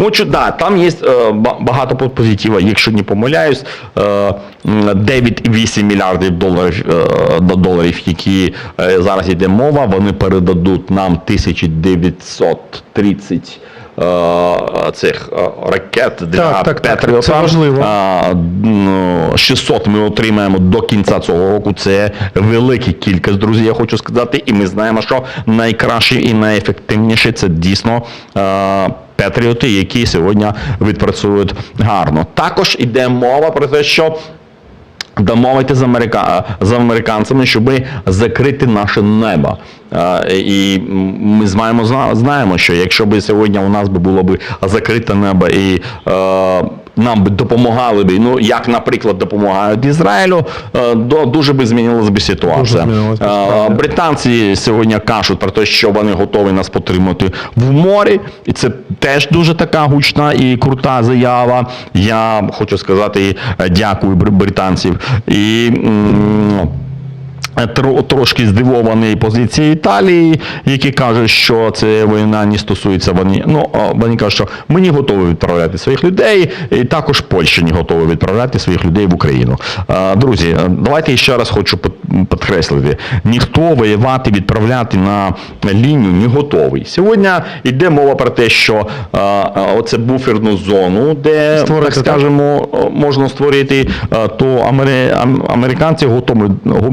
Хочу, да, там є е, багато позитива, якщо не помиляюсь, е, 9,8 мільярдів доларів, е, доларів, які е, зараз йде мова, вони передадуть нам 1930 е, цих е, ракет для Так, так, так, це важливо. Ну, 600 ми отримаємо до кінця цього року. Це велика кількість, друзі. Я хочу сказати, і ми знаємо, що найкраще і найефективніше це дійсно. Патріоти, які сьогодні відпрацюють гарно. Також іде мова про те, що домовити з, Америка... з американцями, щоб закрити наше небо. І ми знаємо, зна- знаємо, що якщо б сьогодні у нас було б закрите небо і е, нам би допомагали б, ну як, наприклад, допомагають Ізраїлю, е, до, дуже би змінилася б ситуація. Е, ситуація. Британці сьогодні кажуть про те, що вони готові нас підтримати в морі, і це теж дуже така гучна і крута заява. Я хочу сказати е, дякую британців. І трошки здивований позиції Італії, які кажуть, що це війна не стосується вони. Ну вони кажуть, що ми не готові відправляти своїх людей, і також Польща не готова відправляти своїх людей в Україну. Друзі, давайте ще раз хочу підкреслити: ніхто воювати, відправляти на лінію не готовий. Сьогодні йде мова про те, що оце буферну зону, де Створити, так скажемо, можна створити, то амери- американці готові го-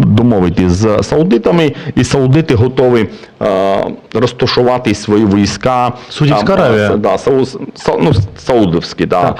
домовити з саудитами, і саудити готові е, розташувати свої війська. Судівська Там, е, Аравія. Да, сау, сау, ну, саудовські, да. Так.